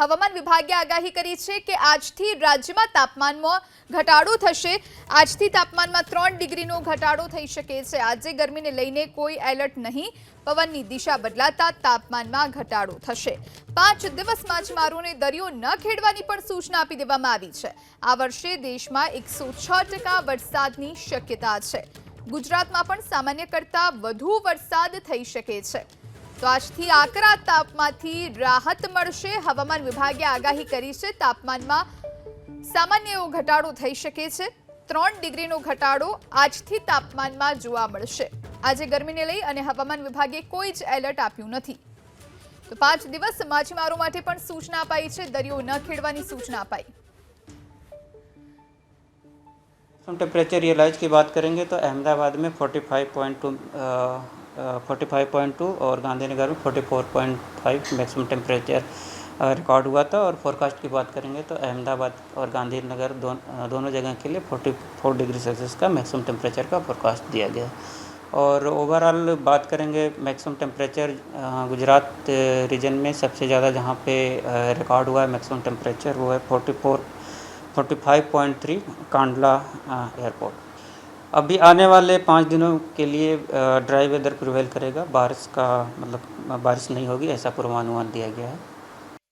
હવામાન વિભાગે આગાહી કરી છે કે આજથી રાજ્યમાં તાપમાનમાં ઘટાડો થશે. આજથી તાપમાનમાં ત્રણ ડિગ્રીનો ઘટાડો થઈ શકે છે. આજે ગરમીને લઈને કોઈ એલર્ટ નહીં. પવનની દિશા બદલાતા તાપમાનમાં ઘટાડો થશે. પાંચ દિવસ માછીમારોને દરિયો ન ખેડવાની પણ સૂચના આપી દેવામાં આવી છે. આ વર્ષે દેશમાં એકસો વરસાદની શક્યતા છે. ગુજરાતમાં પણ સામાન્ય કરતાં વધુ વરસાદ થઈ શકે છે. તો આજથી આકરા તાપમાંથી રાહત મળશે હવામાન વિભાગે આગાહી કરી છે તાપમાનમાં સામાન્ય એવો ઘટાડો થઈ શકે છે ત્રણ ડિગ્રીનો ઘટાડો આજથી તાપમાનમાં જોવા મળશે આજે ગરમીને લઈ અને હવામાન વિભાગે કોઈ જ એલર્ટ આપ્યું નથી તો પાંચ દિવસ માછીમારો માટે પણ સૂચના અપાઈ છે દરિયો ન ખેડવાની સૂચના અપાઈ हम टेम्परेचर रियलाइज की बात करेंगे तो अहमदाबाद में 45.2 45.2 और गांधीनगर में 44.5 मैक्सिमम टेम्परेचर रिकॉर्ड हुआ था और फोरकास्ट की बात करेंगे तो अहमदाबाद और गांधीनगर दोन, दोनों जगह के लिए 44 डिग्री सेल्सियस का मैक्सिमम टेम्परेचर का फोरकास्ट दिया गया। और ओवरऑल बात करेंगे मैक्सिमम टेम्परेचर गुजरात रीजन में सबसे ज़्यादा जहाँ पे रिकॉर्ड हुआ है मैक्सिमम टेम्परेचर वो है 44 45.3 कांडला एयरपोर्ट अभी आने वाले पाँच दिनों के लिए ड्राई वेदर प्रिवेल करेगा। बारिश का मतलब बारिश नहीं होगी, ऐसा पूर्वानुमान दिया गया है।